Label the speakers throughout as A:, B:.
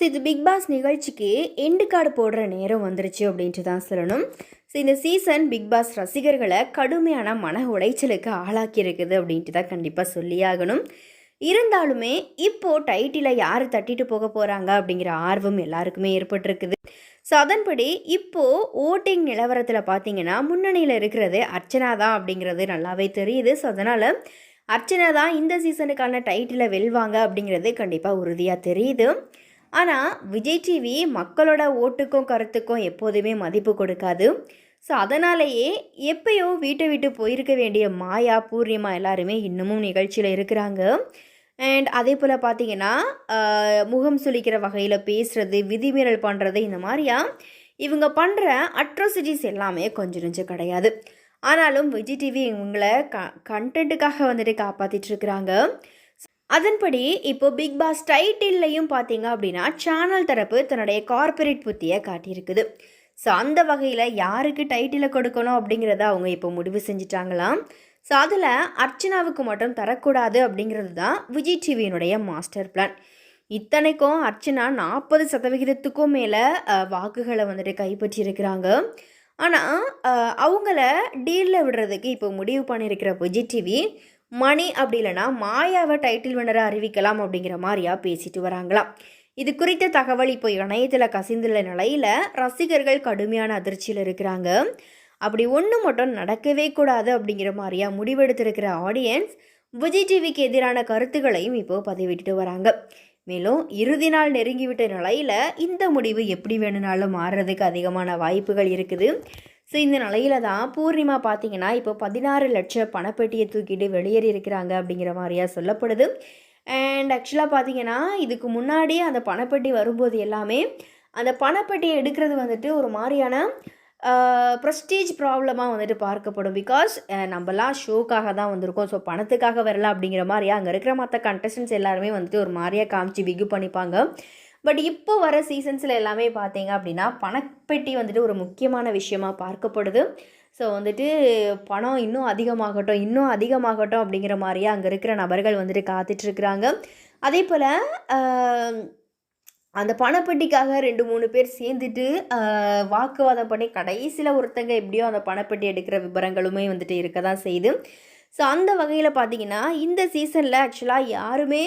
A: So இது big pass நிகழ்ச்சிக்கு end card போடுற நேரம் வந்துருச்சு அப்படின்ட்டு தான் சொல்லணும். ஸோ இந்த சீசன் பிக் பாஸ் ரசிகர்களை கடுமையான மன உளைச்சலுக்கு ஆளாக்கி இருக்குது அப்படின்ட்டு தான் கண்டிப்பாக சொல்லியாகணும் இருந்தாலுமே இப்போது டைட்டிலை யார் தட்டிட்டு போக போகிறாங்க அப்படிங்கிற ஆர்வம் எல்லாருக்குமே ஏற்பட்டிருக்குது. ஸோ அதன்படி இப்போது ஓட்டிங் நிலவரத்தில் பார்த்தீங்கன்னா முன்னணியில் இருக்கிறது அர்ச்சனா தான் அப்படிங்கிறது நல்லாவே தெரியுது. ஸோ அதனால் அர்ச்சனா தான் இந்த சீசனுக்கான டைட்டிலை வெல்வாங்க அப்படிங்கிறது கண்டிப்பாக உறுதியாக தெரியுது. ஆனால் விஜய் டிவி மக்களோட ஓட்டுக்கும் கருத்துக்கும் எப்போதுமே மதிப்பு கொடுக்காது. ஸோ அதனாலேயே எப்பயோ வீட்டை விட்டு போயிருக்க வேண்டிய மாயா பூர்ணிமா எல்லாருமே இன்னமும் நிகழ்ச்சியில் இருக்கிறாங்க. அண்ட் அதே போல் பார்த்தீங்கன்னா முகம் சுளிக்கிற வகையில் பேசுகிறது விதிமீறல் பண்ணுறது இந்த மாதிரியா இவங்க பண்ணுற அட்ராசிட்டிஸ் எல்லாமே கொஞ்சம் நெஞ்சம் கிடையாது. ஆனாலும் விஜய் டிவி இவங்களை க கண்டென்ட்டுக்காக வந்துட்டு காப்பாற்றிட்டு இருக்கிறாங்க. அதன்படி இப்போ பிக் பாஸ் டைட்டில்லையும் பார்த்தீங்க அப்படின்னா சேனல் தரப்பு தன்னுடைய கார்ப்பரேட் புத்தியை காட்டியிருக்குது. ஸோ அந்த வகையில் யாருக்கு டைட்டிலை கொடுக்கணும் அப்படிங்கிறத அவங்க இப்போ முடிவு செஞ்சிட்டாங்களாம். ஸோ அதில் அர்ச்சனாவுக்கு மட்டும் தரக்கூடாது அப்படிங்கிறது தான் விஜய் டிவியினுடைய மாஸ்டர் பிளான் இத்தனைக்கும் அர்ச்சனா நாற்பது சதவிகிதத்துக்கும் மேலே வாக்குகளை வந்துட்டு கைப்பற்றியிருக்கிறாங்க. ஆனால் அவங்கள டீலில் விடுறதுக்கு இப்போ முடிவு பண்ணியிருக்கிற விஜய் டிவி மணி அப்படி இல்லைன்னா மாயாவை டைட்டில் வினரை அறிவிக்கலாம் அப்படிங்கிற மாதிரியா பேசிட்டு வராங்களாம். இது குறித்த தகவல் இப்போ இணையத்தில் கசிந்துள்ள நிலையில் ரசிகர்கள் கடுமையான அதிர்ச்சியில் இருக்கிறாங்க. அப்படி ஒன்று மட்டும் நடக்கவே கூடாது அப்படிங்கிற மாதிரியா முடிவெடுத்திருக்கிற ஆடியன்ஸ் விஜய் டிவிக்கு எதிரான கருத்துக்களையும் இப்போ பதிவிட்டுட்டு வராங்க. மேலும் இறுதி நாள் நெருங்கிவிட்ட நிலையில் இந்த முடிவு எப்படி வேணும்னாலும் மாறுறதுக்கு அதிகமான வாய்ப்புகள் இருக்குது. ஸோ இந்த நிலையில தான் பூர்ணிமா பார்த்தீங்கன்னா இப்போ பதினாறு லட்சம் பணப்பெட்டியை தூக்கிட்டு வெளியேறி இருக்கிறாங்க அப்படிங்கிற மாதிரியா சொல்லப்படுது. அண்ட் ஆக்சுவலாக பார்த்தீங்கன்னா இதுக்கு முன்னாடி அந்த பணப்பெட்டி வரும்போது எல்லாமே அந்த பணப்பெட்டியை எடுக்கிறது வந்துட்டு ஒரு மாதிரியான ப்ரெஸ்டீஜ் ப்ராப்ளமாக வந்துட்டு பார்க்கப்படும். பிகாஸ் நம்மலாம் ஷோக்காக தான் வந்திருக்கோம். ஸோ பணத்துக்காக வரல அப்படிங்கிற மாதிரியா அங்கே இருக்கிற மற்ற கண்டஸ்டன்ஸ் எல்லாருமே வந்துட்டு ஒரு மாதிரியாக காமிச்சு பிகு பண்ணிப்பாங்க. பட் இப்போ வர சீசன்ஸில் எல்லாமே பார்த்தீங்க அப்படின்னா பணப்பெட்டி வந்துட்டு ஒரு முக்கியமான விஷயமா பார்க்கப்படுது. ஸோ வந்துட்டு பணம் இன்னும் அதிகமாகட்டும் இன்னும் அதிகமாகட்டும் அப்படிங்கிற மாதிரியே அங்கே இருக்கிற நபர்கள் வந்துட்டு காத்துட்ருக்குறாங்க. அதே போல் அந்த பணப்பெட்டிக்காக ரெண்டு மூணு பேர் சேர்ந்துட்டு வாக்குவாதம் பண்ணி கடைசியில் ஒருத்தங்க எப்படியோ அந்த பணப்பெட்டி எடுக்கிற விவரங்களுமே வந்துட்டு இருக்க தான் செய்யுது ஸோ அந்த வகையில் பார்த்தீங்கன்னா இந்த சீசனில் ஆக்சுவலாக யாருமே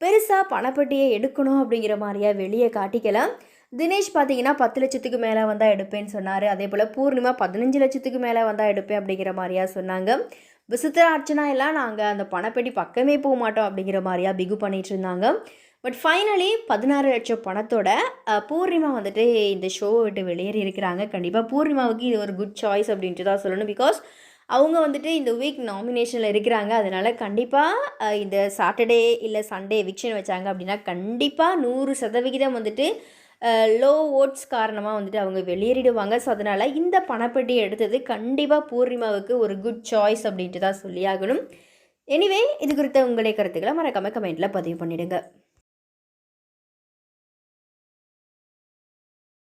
A: பெருசாக பணப்பெட்டியை எடுக்கணும் அப்படிங்கிற மாதிரியா வெளியே காட்டிக்கலாம் தினேஷ் பார்த்தீங்கன்னா பத்து லட்சத்துக்கு மேலே வந்தால் எடுப்பேன்னு சொன்னார். அதே போல் பூர்ணிமா பதினஞ்சு லட்சத்துக்கு மேலே வந்தால் எடுப்பேன் அப்படிங்கிற மாதிரியா சொன்னாங்க. விசித்திர அர்ச்சனா எல்லாம் நாங்கள் அந்த பணப்பெட்டி பக்கமே போக மாட்டோம் அப்படிங்கிற மாதிரியா பிகு பண்ணிகிட்டு இருந்தாங்க. பட் ஃபைனலி பதினாறு லட்சம் பணத்தோட பூர்ணிமா வந்துட்டு இந்த ஷோவை விட்டு வெளியேறி இருக்கிறாங்க. கண்டிப்பாக பூர்ணிமாவுக்கு இது ஒரு குட் சாய்ஸ் அப்படின்ட்டு தான் சொல்லணும் பிகாஸ் அவங்க வந்துட்டு இந்த வீக் நாமினேஷனில் இருக்கிறாங்க. அதனால் கண்டிப்பாக இந்த சாட்டர்டே இல்லை சண்டே எவிக்ஷன் வச்சாங்க அப்படின்னா கண்டிப்பாக நூறு சதவிகிதம் வந்துட்டு லோ ஓட்ஸ் காரணமாக வந்துட்டு அவங்க வெளியேறிடுவாங்க. ஸோ அதனால் இந்த பணப்பெட்டி எடுத்தது கண்டிப்பாக பூர்ணிமாவுக்கு ஒரு குட் சாய்ஸ் அப்படின்ட்டு தான் சொல்லியாகணும். எனிவே இது குறித்த உங்களுடைய கருத்துக்களை மறக்காமல் கமெண்ட்டில் பதிவு பண்ணிவிடுங்க